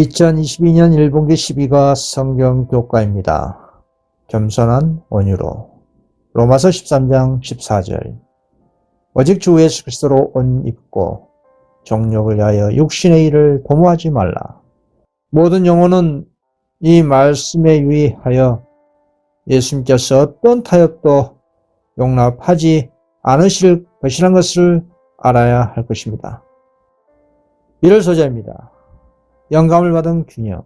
2022년 1분기 12가 성경 교과입니다. 겸손한 온유로 로마서 13장 14절 오직 주 예수 그리스도로 옷 입고 정욕을 위하여 육신의 일을 도모하지 말라. 모든 영혼은 이 말씀에 유의하여 예수님께서 어떤 타협도 용납하지 않으실 것이라는 것을 알아야 할 것입니다. 1월 소자입니다. 영감을 받은 균형,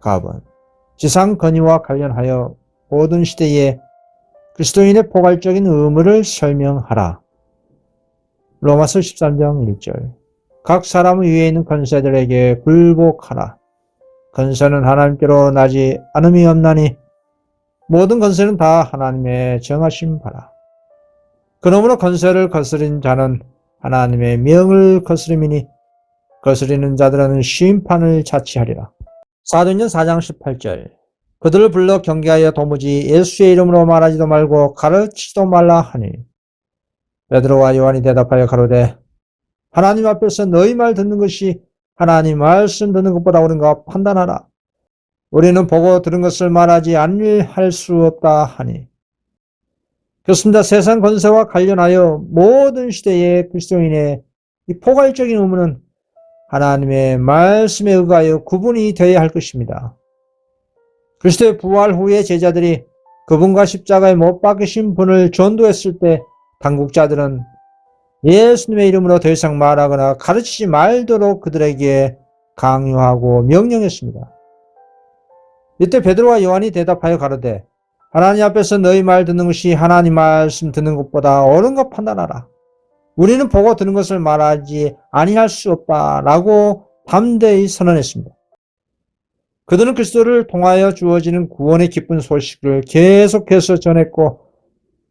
가번, 지상 건의와 관련하여 모든 시대에 그리스도인의 포괄적인 의무를 설명하라. 로마서 13장 1절 각 사람 위에 있는 권세들에게 굴복하라. 권세는 하나님께로 나지 않음이 없나니 모든 권세는 다 하나님의 정하신 바라. 그러므로 권세를 거스린 자는 하나님의 명을 거스림이니 거스리는 자들은 심판을 자치하리라. 사도행전 4장 18절 그들을 불러 경계하여 도무지 예수의 이름으로 말하지도 말고 가르치지도 말라 하니 베드로와 요한이 대답하여 가로되 하나님 앞에서 너희 말 듣는 것이 하나님 말씀 듣는 것보다 옳은가 판단하라. 우리는 보고 들은 것을 말하지 아니할 수 없다 하니 그렇습니다. 세상 권세와 관련하여 모든 시대의 그리스도인의 이 포괄적인 의무는 하나님의 말씀에 의하여 구분이 되어야 할 것입니다. 그리스도의 부활 후에 제자들이 그분과 십자가에 못 박으신 분을 전도했을 때 당국자들은 예수님의 이름으로 더 이상 말하거나 가르치지 말도록 그들에게 강요하고 명령했습니다. 이때 베드로와 요한이 대답하여 가로되 하나님 앞에서 너희 말 듣는 것이 하나님 말씀 듣는 것보다 옳은가 판단하라. 우리는 보고 듣는 것을 말하지 아니할 수 없다라고 담대히 선언했습니다. 그들은 그리스도를 통하여 주어지는 구원의 기쁜 소식을 계속해서 전했고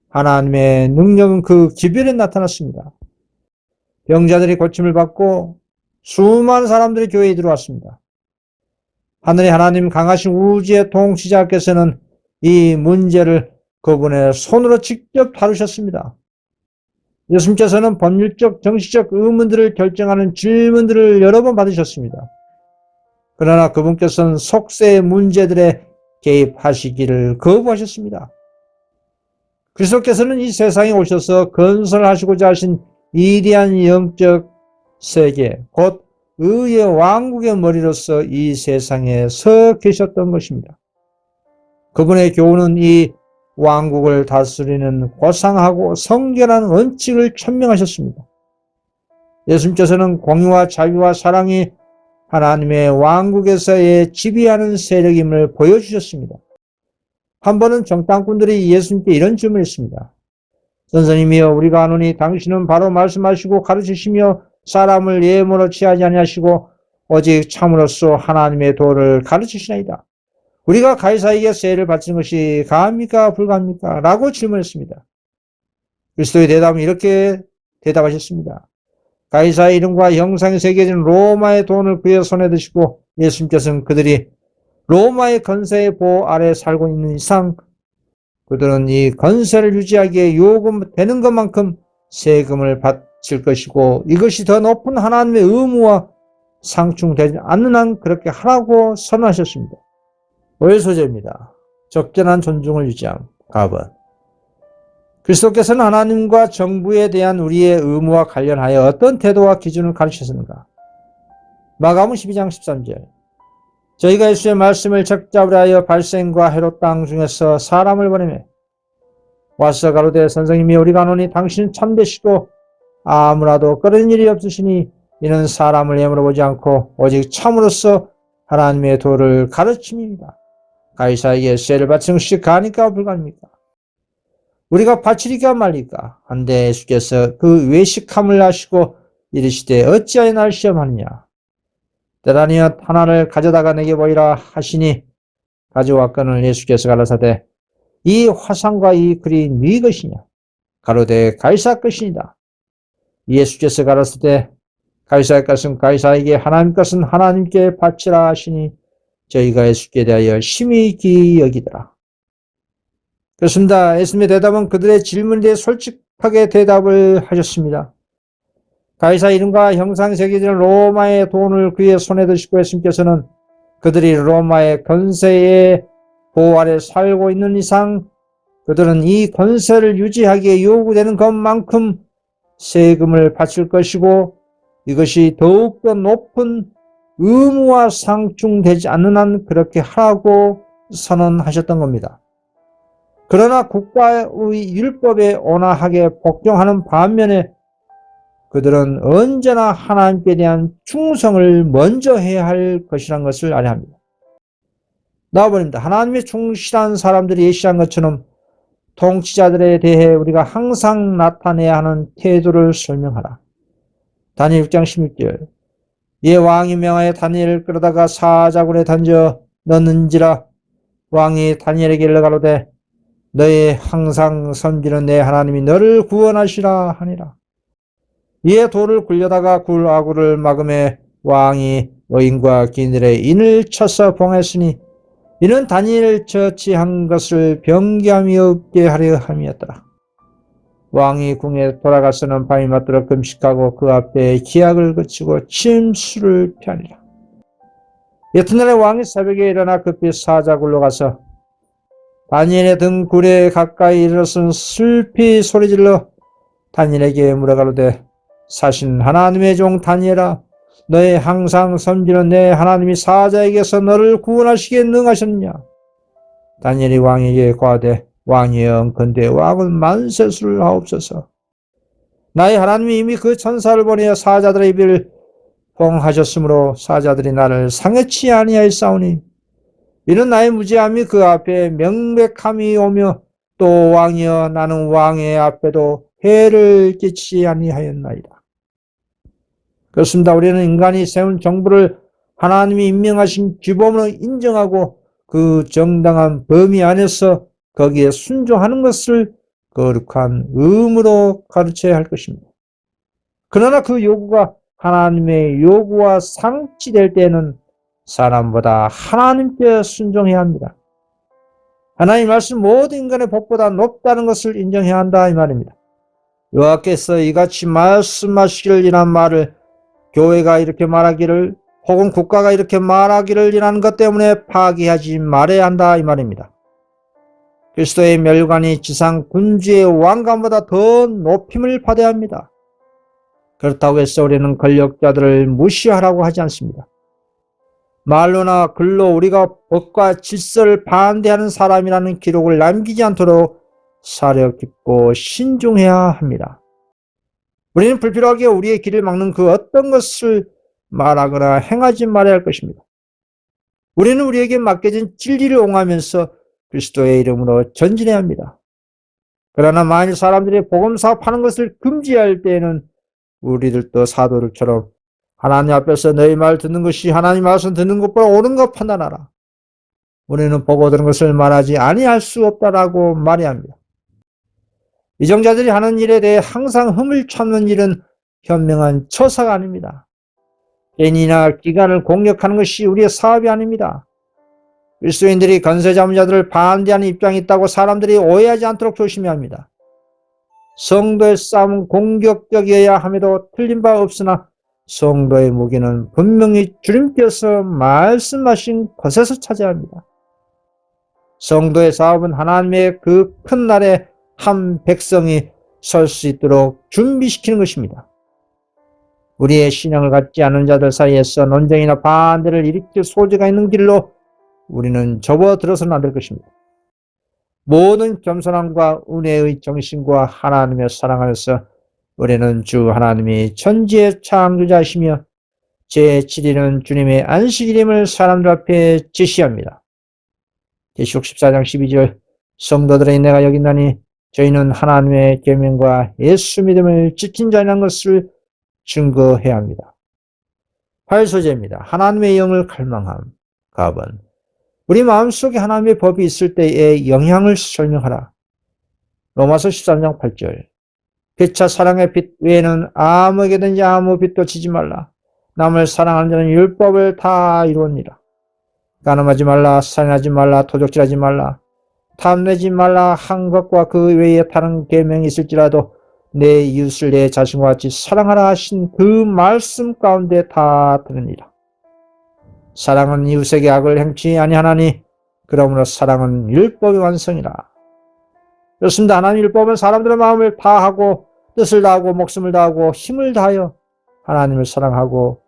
하나님의 능력은 그 기별에 나타났습니다. 병자들이 고침을 받고 수많은 사람들이 교회에 들어왔습니다. 하늘의 하나님 강하신 우주의 통치자께서는 이 문제를 그분의 손으로 직접 다루셨습니다. 예수님께서는 법률적, 정치적 의문들을 결정하는 질문들을 여러 번 받으셨습니다. 그러나 그분께서는 속세의 문제들에 개입하시기를 거부하셨습니다. 그리스도께서는 이 세상에 오셔서 건설하시고자 하신 위대한 영적 세계, 곧 의의 왕국의 머리로서 이 세상에 서 계셨던 것입니다. 그분의 교훈은 이 왕국을 다스리는 고상하고 성결한 원칙을 천명하셨습니다. 예수님께서는 공의와 자유와 사랑이 하나님의 왕국에서의 지배하는 세력임을 보여주셨습니다. 한 번은 정당꾼들이 예수님께 이런 질문을 했습니다. 선생님이여 우리가 아노니 당신은 바로 말씀하시고 가르치시며 사람을 예물로 취하지 아니하시고 오직 참으로써 하나님의 도를 가르치시나이다. 우리가 가이사에게 세를 바치는 것이 가합니까 불가합니까? 라고 질문했습니다. 그리스도의 대답은 이렇게 대답하셨습니다. 가이사의 이름과 형상이 새겨진 로마의 돈을 그의 손에 드시고 예수님께서는 그들이 로마의 건세의 보호 아래 살고 있는 이상 그들은 이 건세를 유지하기에 요금되는 것만큼 세금을 바칠 것이고 이것이 더 높은 하나님의 의무와 상충되지 않는 한 그렇게 하라고 선언하셨습니다. 오해 소재입니다. 적절한 존중을 유지함. 가번. 그리스도께서는 하나님과 정부에 대한 우리의 의무와 관련하여 어떤 태도와 기준을 가르치셨는가? 마가음 12장 13절. 저희가 예수의 말씀을 적잡으려 하여 발생과 헤롯 땅 중에서 사람을 보내매 와서 가로되 선생님이 우리 가 노니 당신은 참되시고 아무라도 꺼른 일이 없으시니 이는 사람을 예물어 보지 않고 오직 참으로써 하나님의 도를 가르침입니다. 가이사에게 세를 바치는 것이 가니까 불가합니까? 우리가 바치리까 말리까? 한데 예수께서 그 외식함을 하시고 이르시되 어찌하여 날 시험하느냐? 때라니여 하나를 가져다가 내게 보이라 하시니 가져왔거늘 예수께서 가라사대 이 화상과 이 글이 네 것이냐? 가로되 가이사 것이니다. 예수께서 가라사대 가이사의 것은 가이사에게 하나님 것은 하나님께 바치라 하시니 저희가 예수께 대하여 심히 기이 여기더라. 그렇습니다. 예수님의 대답은 그들의 질문에 대해 솔직하게 대답을 하셨습니다. 가이사 이름과 형상 새겨진 로마의 돈을 그의 손에 드시고 예수님께서는 그들이 로마의 권세의 보호 아래 살고 있는 이상 그들은 이 권세를 유지하기에 요구되는 것만큼 세금을 바칠 것이고 이것이 더욱더 높은 의무와 상충되지 않는 한 그렇게 하라고 선언하셨던 겁니다. 그러나 국가의 율법에 온화하게 복종하는 반면에 그들은 언제나 하나님께 대한 충성을 먼저 해야 할 것이란 것을 알아야 합니다. 나와버립니다. 하나님의 충실한 사람들이 예시한 것처럼 통치자들에 대해 우리가 항상 나타내야 하는 태도를 설명하라. 다니엘 6장 16절 예 왕이 명하여 다니엘을 끌어다가 사자굴에 던져 넣는지라 왕이 다니엘에게 일러가로되 너의 항상 섬기는 내 하나님이 너를 구원하시라 하니라. 이에 돌을 굴려다가 굴 아구를 막음에 왕이 여인과 기인들의 인을 쳐서 봉했으니 이는 다니엘 처치한 것을 병기함이 없게 하려 함이었더라. 왕이 궁에 돌아가서는 밤이 맞도록 금식하고 그 앞에 기약을 그치고 침수를 피하니라. 이튿날에 왕이 새벽에 일어나 급히 사자굴로 가서 다니엘의 등 굴에 가까이 이르렀은 슬피 소리질러 다니엘에게 물어가로되 사신 하나님의 종 다니엘아 너의 항상 섬기는 내 하나님이 사자에게서 너를 구원하시기에 능하셨느냐 다니엘이 왕에게 고하되 왕이여 근대 왕은 만세수를 하옵소서 나의 하나님이 이미 그 천사를 보내어 사자들의 입을 봉하셨으므로 사자들이 나를 상해치 아니하였사오니 이는 나의 무지함이 그 앞에 명백함이 오며 또 왕이여 나는 왕의 앞에도 해를 끼치지 아니하였나이다. 그렇습니다. 우리는 인간이 세운 정부를 하나님이 임명하신 규범으로 인정하고 그 정당한 범위 안에서 거기에 순종하는 것을 거룩한 의무로 가르쳐야 할 것입니다. 그러나 그 요구가 하나님의 요구와 상치될 때는 사람보다 하나님께 순종해야 합니다. 하나님 말씀 모든 인간의 법보다 높다는 것을 인정해야 한다 이 말입니다. 여호와께서 이같이 말씀하시기를 이란 말을 교회가 이렇게 말하기를 혹은 국가가 이렇게 말하기를 이라는 것 때문에 파기하지 말아야 한다 이 말입니다. 그리스도의 멸관이 지상 군주의 왕관보다 더 높임을 받아야 합니다. 그렇다고 해서 우리는 권력자들을 무시하라고 하지 않습니다. 말로나 글로 우리가 법과 질서를 반대하는 사람이라는 기록을 남기지 않도록 사려 깊고 신중해야 합니다. 우리는 불필요하게 우리의 길을 막는 그 어떤 것을 말하거나 행하지 말아야 할 것입니다. 우리는 우리에게 맡겨진 진리를 옹하면서 그리스도의 이름으로 전진해야 합니다. 그러나 만일 사람들이 복음 사업하는 것을 금지할 때에는 우리들도 사도들처럼 하나님 앞에서 너희 말 듣는 것이 하나님 말씀 듣는 것보다 옳은 것 판단하라. 우리는 보고 들은 것을 말하지 아니할 수 없다라고 말해야 합니다. 이정자들이 하는 일에 대해 항상 흠을 찾는 일은 현명한 처사가 아닙니다. 개인이나 기관을 공격하는 것이 우리의 사업이 아닙니다. 그리스도인들이 건세 자문자들을 반대하는 입장이 있다고 사람들이 오해하지 않도록 조심해야 합니다. 성도의 싸움은 공격적이어야 함에도 틀린 바 없으나 성도의 무기는 분명히 주님께서 말씀하신 것에서 찾아야 합니다. 성도의 사업은 하나님의 그 큰 날에 한 백성이 설 수 있도록 준비시키는 것입니다. 우리의 신앙을 갖지 않은 자들 사이에서 논쟁이나 반대를 일으킬 소지가 있는 길로 우리는 접어들어서는 안 될 것입니다. 모든 겸손함과 은혜의 정신과 하나님의 사랑하면서 우리는 주 하나님이 천지의 창조자시며 제7일은 주님의 안식일임을 사람들 앞에 제시합니다. 계시록 14장 12절 성도들의 내가 여긴다니 저희는 하나님의 계명과 예수 믿음을 지킨 자라는 것을 증거해야 합니다. 8소제입니다. 하나님의 영을 갈망함. 갑은 우리 마음속에 하나님의 법이 있을 때의 영향을 설명하라. 로마서 13장 8절 빛차 사랑의 빛 외에는 아무에게든지 아무 빛도 지지 말라. 남을 사랑하는 자는 율법을 다 이루었니라. 가늠하지 말라, 살인하지 말라, 도적질하지 말라, 탐내지 말라 한 것과 그 외에 다른 계명이 있을지라도 내 이웃을 내 자신과 같이 사랑하라 하신 그 말씀 가운데 다 드느니라. 사랑은 이웃에게 악을 행치 아니하나니 그러므로 사랑은 율법의 완성이라. 그렇습니다. 하나님 율법은 사람들의 마음을 다하고 뜻을 다하고 목숨을 다하고 힘을 다하여 하나님을 사랑하고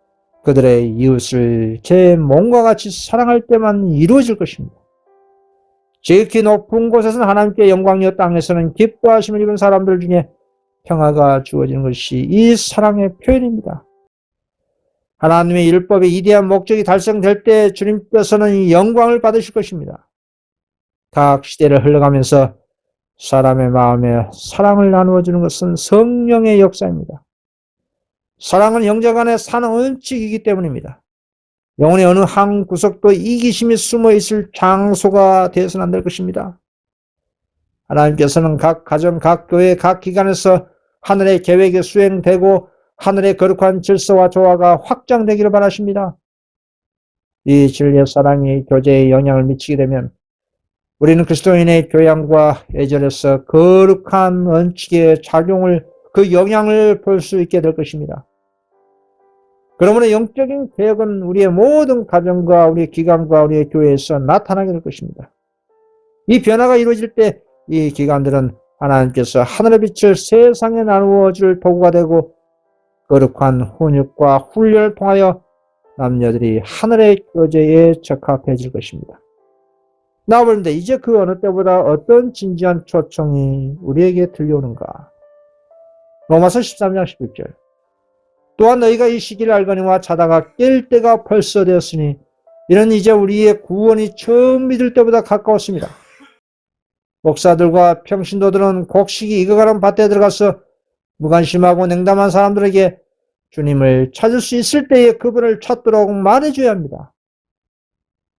그들의 이웃을 제 몸과 같이 사랑할 때만 이루어질 것입니다. 지극히 높은 곳에서는 하나님께 영광이여 땅에서는 기뻐하심을 입은 사람들 중에 평화가 주어지는 것이 이 사랑의 표현입니다. 하나님의 율법의 이대한 목적이 달성될 때 주님께서는 영광을 받으실 것입니다. 각 시대를 흘러가면서 사람의 마음에 사랑을 나누어 주는 것은 성령의 역사입니다. 사랑은 형제 간의 사는 원칙이기 때문입니다. 영혼의 어느 한 구석도 이기심이 숨어 있을 장소가 되어서는 안 될 것입니다. 하나님께서는 각 가정, 각 교회, 각 기관에서 하늘의 계획이 수행되고 하늘의 거룩한 질서와 조화가 확장되기를 바라십니다. 이 진리의 사랑이 교제에 영향을 미치게 되면 우리는 그리스도인의 교양과 애절에서 거룩한 원칙의 작용을 그 영향을 볼 수 있게 될 것입니다. 그러므로 영적인 개혁은 우리의 모든 가정과 우리의 기관과 우리의 교회에서 나타나게 될 것입니다. 이 변화가 이루어질 때 이 기관들은 하나님께서 하늘의 빛을 세상에 나누어 줄 도구가 되고 거룩한 훈육과 훈련을 통하여 남녀들이 하늘의 교제에 적합해질 것입니다. 나오는데 이제 그 어느 때보다 어떤 진지한 초청이 우리에게 들려오는가? 로마서 13장 11절 또한 너희가 이 시기를 알거니와 자다가 깰 때가 벌써 되었으니 이는 이제 우리의 구원이 처음 믿을 때보다 가까웠습니다. 목사들과 평신도들은 곡식이 익어가는 밭에 들어가서 무관심하고 냉담한 사람들에게 주님을 찾을 수 있을 때에 그분을 찾도록 말해줘야 합니다.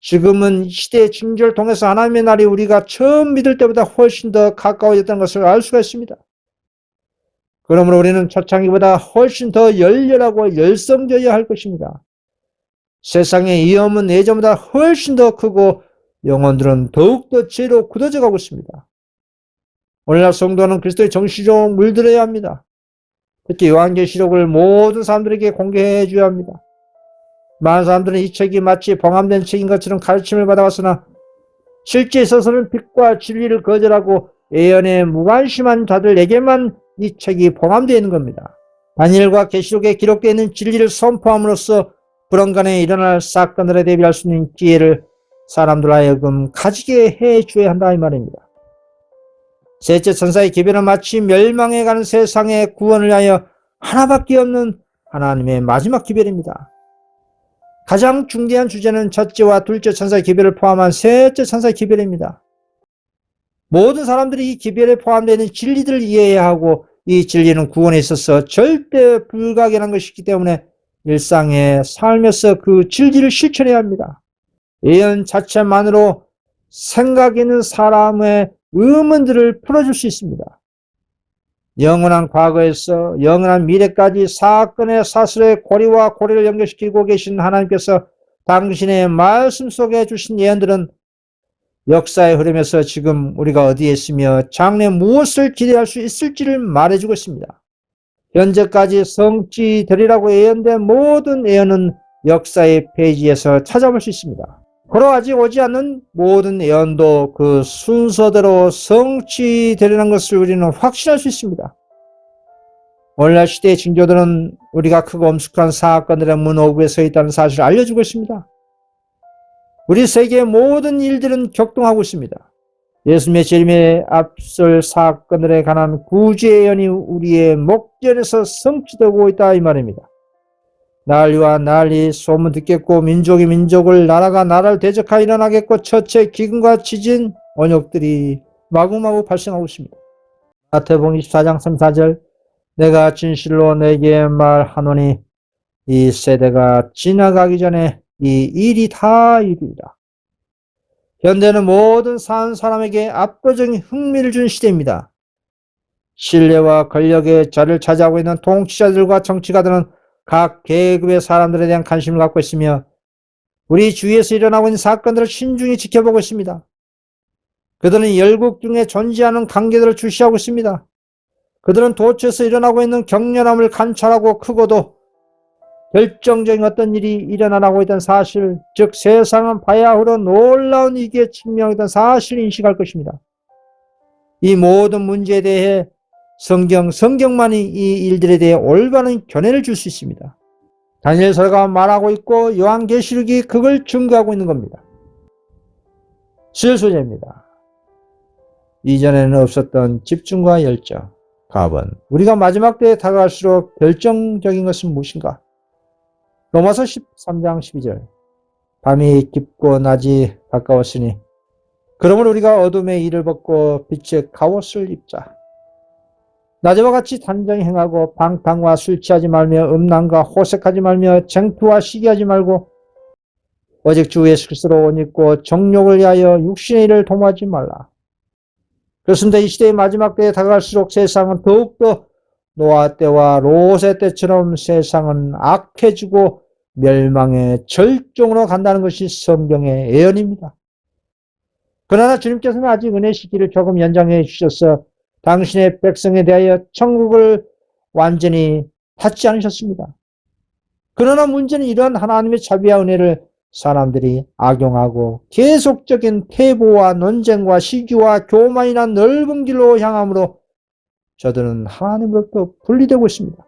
지금은 시대의 징조를 통해서 하나님의 날이 우리가 처음 믿을 때보다 훨씬 더 가까워졌다는 것을 알 수가 있습니다. 그러므로 우리는 초창기보다 훨씬 더 열렬하고 열성되어야 할 것입니다. 세상의 위험은 예전보다 훨씬 더 크고 영혼들은 더욱더 죄로 굳어져 가고 있습니다. 오늘날 성도는 그리스도의 정신으로 물들어야 합니다. 특히 요한계시록을 모든 사람들에게 공개해 줘야 합니다. 많은 사람들은 이 책이 마치 봉함된 책인 것처럼 가르침을 받아왔으나 실제 있어서는 빛과 진리를 거절하고 예언에 무관심한 자들에게만 이 책이 봉함되어 있는 겁니다. 다니엘과 계시록에 기록되어 있는 진리를 선포함으로써 불언간에 일어날 사건들에 대비할 수 있는 기회를 사람들 하여금 가지게 해 줘야 한다 이 말입니다. 셋째 천사의 기별은 마치 멸망해 가는 세상의 구원을 위하여 하나밖에 없는 하나님의 마지막 기별입니다. 가장 중대한 주제는 첫째와 둘째 천사의 기별을 포함한 셋째 천사의 기별입니다. 모든 사람들이 이 기별에 포함되어 있는 진리들을 이해해야 하고 이 진리는 구원에 있어서 절대 불가결한 것이기 때문에 일상의 삶에서 그 진리를 실천해야 합니다. 예언 자체만으로 생각 있는 사람의 의문들을 풀어줄 수 있습니다. 영원한 과거에서 영원한 미래까지 사건의 사슬의 고리와 고리를 연결시키고 계신 하나님께서 당신의 말씀 속에 주신 예언들은 역사의 흐름에서 지금 우리가 어디에 있으며 장래 무엇을 기대할 수 있을지를 말해주고 있습니다. 현재까지 성취되리라고 예언된 모든 예언은 역사의 페이지에서 찾아볼 수 있습니다. 그러 아직 오지 않는 모든 예언도 그 순서대로 성취되리라는 것을 우리는 확신할 수 있습니다. 오늘날 시대의 징조들은 우리가 크고 엄숙한 사건들의 문호구에 서 있다는 사실을 알려주고 있습니다. 우리 세계의 모든 일들은 격동하고 있습니다. 예수님의 재림에 앞설 사건들에 관한 구제의 연이 우리의 목전에서 성취되고 있다 이 말입니다. 난리와 난리 소문 듣겠고 민족이 민족을 나라가 나라를 대적하여 일어나겠고 처체 기근과 지진 원역들이 마구마구 발생하고 있습니다. 마태복음 24장 3, 4절 내가 진실로 내게 말하노니 이 세대가 지나가기 전에 이 일이 다 이루리라. 현대는 모든 사는 사람에게 압도적인 흥미를 준 시대입니다. 신뢰와 권력의 자를 차지하고 있는 통치자들과 정치가들은 각 계급의 사람들에 대한 관심을 갖고 있으며 우리 주위에서 일어나고 있는 사건들을 신중히 지켜보고 있습니다. 그들은 열국 중에 존재하는 관계들을 주시하고 있습니다. 그들은 도처에서 일어나고 있는 격렬함을 관찰하고 크고도 결정적인 어떤 일이 일어나고 있던 사실, 즉 세상은 바야흐로 놀라운 위기에 직면하던 사실을 인식할 것입니다. 이 모든 문제에 대해 성경, 성경만이 이 일들에 대해 올바른 견해를 줄 수 있습니다. 다니엘서가 말하고 있고 요한계시록이 그걸 증거하고 있는 겁니다. 실 소재입니다. 이전에는 없었던 집중과 열정, 가번. 우리가 마지막 때에 다가갈수록 결정적인 것은 무엇인가? 로마서 13장 12절. 밤이 깊고 낮이 가까웠으니 그러므로 우리가 어둠의 일을 벗고 빛의 갑옷을 입자. 낮에와 같이 단정히 행하고 방탕과 술 취하지 말며 음란과 호색하지 말며 쟁투와 시기하지 말고 오직 주 예수 그리스도로 옷 입고 정욕을 위하여 육신의 일을 도모하지 말라. 그렇습니다. 이 시대의 마지막 때에 다가갈수록 세상은 더욱더 노아 때와 로세 때처럼 세상은 악해지고 멸망의 절정으로 간다는 것이 성경의 예언입니다. 그러나 주님께서는 아직 은혜 시기를 조금 연장해 주셔서 당신의 백성에 대하여 천국을 완전히 받지 않으셨습니다. 그러나 문제는 이러한 하나님의 자비와 은혜를 사람들이 악용하고 계속적인 태보와 논쟁과 시기와 교만이나 넓은 길로 향함으로 저들은 하나님으로부터 분리되고 있습니다.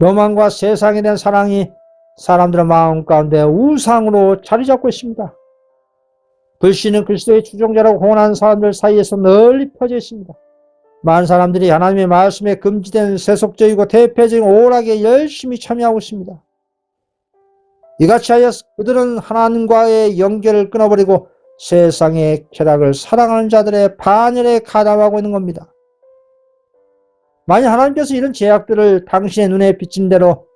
교만과 세상에 대한 사랑이 사람들의 마음 가운데 우상으로 자리 잡고 있습니다. 불신은 그리스도의 추종자라고 공언하는 사람들 사이에서 널리 퍼져 있습니다. 많은 사람들이 하나님의 말씀에 금지된 세속적이고 대표적인 오락에 열심히 참여하고 있습니다. 이같이 하여 그들은 하나님과의 연결을 끊어버리고 세상의 쾌락을 사랑하는 자들의 반열에 가담하고 있는 겁니다. 만약 하나님께서 이런 제약들을 당신의 눈에 비친 대로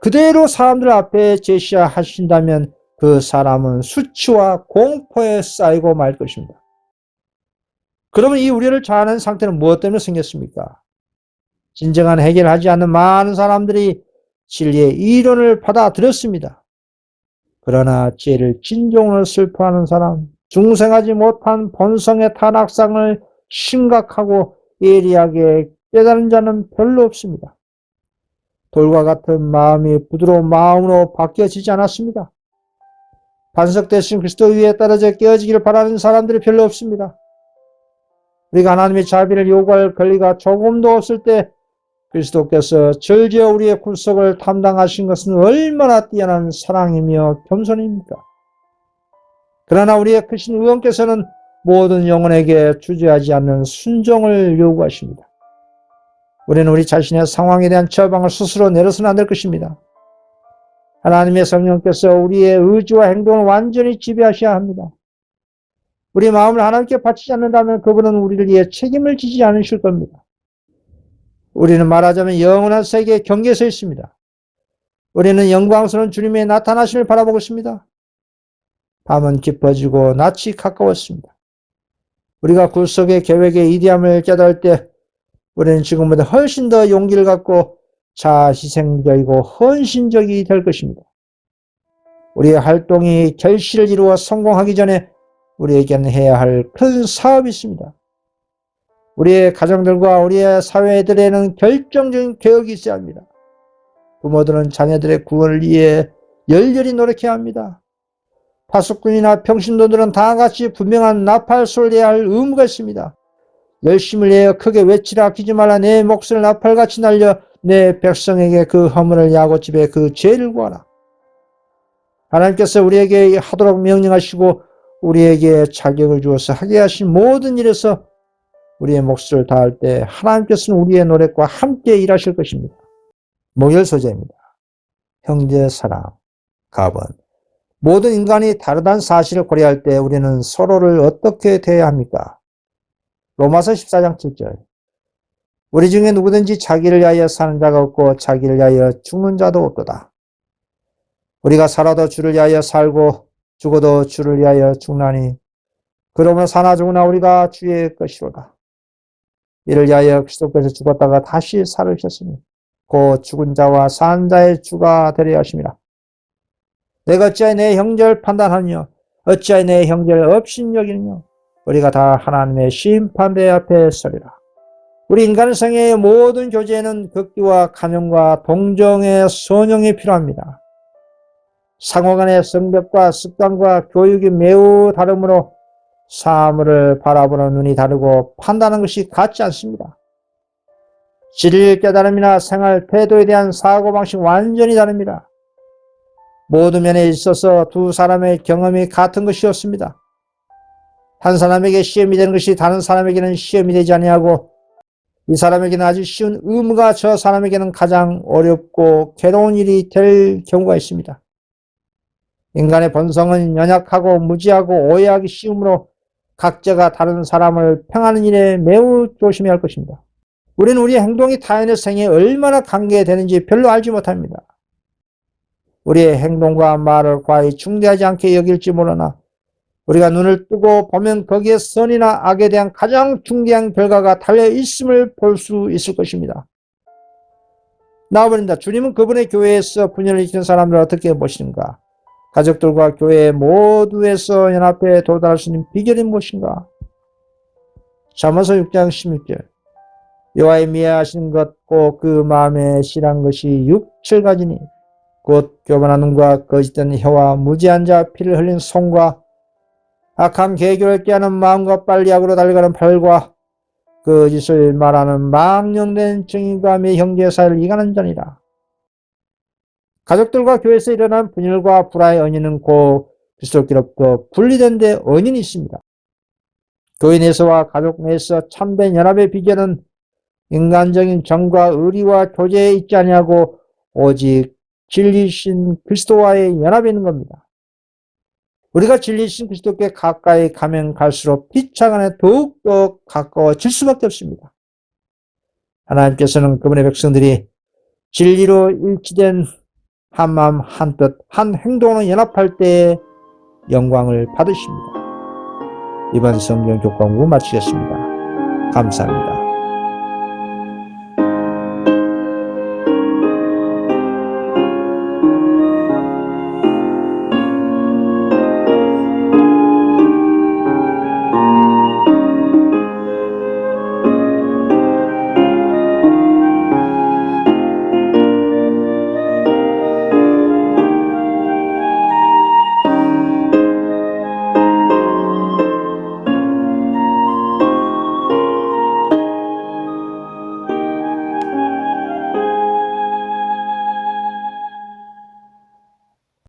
그대로 사람들 앞에 제시하신다면 그 사람은 수치와 공포에 쌓이고 말 것입니다. 그러면 이 우려를 자아낸 상태는 무엇 때문에 생겼습니까? 진정한 해결하지 않는 많은 사람들이 진리의 이론을 받아들였습니다. 그러나 죄를 진정으로 슬퍼하는 사람, 중생하지 못한 본성의 탄악상을 심각하고 예리하게 깨달은 자는 별로 없습니다. 돌과 같은 마음이 부드러운 마음으로 바뀌어지지 않았습니다. 반석 대신 그리스도 위에 떨어져 깨어지기를 바라는 사람들이 별로 없습니다. 우리가 하나님의 자비를 요구할 권리가 조금도 없을 때 그리스도께서 절지어 우리의 굴속을 담당하신 것은 얼마나 뛰어난 사랑이며 겸손입니까? 그러나 우리의 크신 의원께서는 모든 영혼에게 주저하지 않는 순종을 요구하십니다. 우리는 우리 자신의 상황에 대한 처방을 스스로 내려서는 안 될 것입니다. 하나님의 성령께서 우리의 의지와 행동을 완전히 지배하셔야 합니다. 우리 마음을 하나님께 바치지 않는다면 그분은 우리를 위해 책임을 지지 않으실 겁니다. 우리는 말하자면 영원한 세계의 경계에 서 있습니다. 우리는 영광스러운 주님의 나타나심을 바라보고 있습니다. 밤은 깊어지고 낯이 가까웠습니다. 우리가 굴속의 계획의 이디함을 깨달을 때 우리는 지금보다 훨씬 더 용기를 갖고 자희생적이고 헌신적이 될 것입니다. 우리의 활동이 결실을 이루어 성공하기 전에 우리에게는 해야 할 큰 사업이 있습니다. 우리의 가정들과 우리의 사회들에는 결정적인 개혁이 있어야 합니다. 부모들은 자녀들의 구원을 위해 열렬히 노력해야 합니다. 파수꾼이나 평신도들은 다 같이 분명한 나팔소를 내야 할 의무가 있습니다. 열심을 내어 크게 외치라 아끼지 말라 내 몫을 나팔같이 날려 내 백성에게 그 허물을 야고 집에 그 죄를 구하라. 하나님께서 우리에게 하도록 명령하시고 우리에게 자격을 주어서 하게 하신 모든 일에서 우리의 몫을 다할 때 하나님께서는 우리의 노력과 함께 일하실 것입니다. 목열 소재입니다. 형제 사랑, 가번. 모든 인간이 다르다는 사실을 고려할 때 우리는 서로를 어떻게 대해야 합니까? 로마서 14장 7절. 우리 중에 누구든지 자기를 위하여 사는 자가 없고 자기를 위하여 죽는 자도 없도다. 우리가 살아도 주를 위하여 살고 죽어도 주를 위하여 죽나니 그러면 사나 죽으나 우리가 주의 것이로다. 이를 위하여 그리스도께서 죽었다가 다시 살으셨으니 곧 죽은 자와 산 자의 주가 되려 하심이라. 내가 어찌하여 내 형제를 판단하느냐 어찌하여 내 형제를 업신여기느냐 우리가 다 하나님의 심판대 앞에 서리라. 우리 인간성의 모든 교제에는 극기와 가명과 동정의 선용이 필요합니다. 상호간의 성벽과 습관과 교육이 매우 다르므로 사물을 바라보는 눈이 다르고 판단하는 것이 같지 않습니다. 진리를 깨달음이나 생활 태도에 대한 사고방식 완전히 다릅니다. 모든 면에 있어서 두 사람의 경험이 같은 것이었습니다. 한 사람에게 시험이 되는 것이 다른 사람에게는 시험이 되지 아니하고 이 사람에게는 아주 쉬운 의무가 저 사람에게는 가장 어렵고 괴로운 일이 될 경우가 있습니다. 인간의 본성은 연약하고 무지하고 오해하기 쉬우므로 각자가 다른 사람을 평하는 일에 매우 조심해야 할 것입니다. 우리는 우리의 행동이 타인의 생에 얼마나 관계되는지 별로 알지 못합니다. 우리의 행동과 말을 과히 중대하지 않게 여길지 모르나 우리가 눈을 뜨고 보면 거기에 선이나 악에 대한 가장 중대한 결과가 달려 있음을 볼 수 있을 것입니다. 나와버린다. 주님은 그분의 교회에서 분열을 일으키는 사람들을 어떻게 보시는가? 가족들과 교회 모두에서 연합에 도달할 수 있는 비결이 무엇인가? 잠언서 6장 16절 여호와의 미해하신 것고 그 마음에 실한 것이 육칠가지니 곧 교만한 눈과 거짓된 혀와 무지한 자 피를 흘린 손과 악한 계교를 깨하는 마음과 빨리약으로 달려가는 팔과 거짓을 말하는 망령된 증인감의 형제 사이를 이가는 자니라. 가족들과 교회에서 일어난 분열과 불화의 원인은 곧 그리스도께로부터 분리된 데 원인이 있습니다. 교회 내에서와 가족 내에서 참된 연합의 비결은 인간적인 정과 의리와 교제에 있지 아니하고 오직 진리신 그리스도와의 연합에 있는 겁니다. 우리가 진리신 그리스도께 가까이 가면 갈수록 피창 안에 더욱더 가까워질 수밖에 없습니다. 하나님께서는 그분의 백성들이 진리로 일치된 한마음 한뜻 한 행동으로 연합할 때에 영광을 받으십니다. 이번 성경 교과공 마치겠습니다. 감사합니다.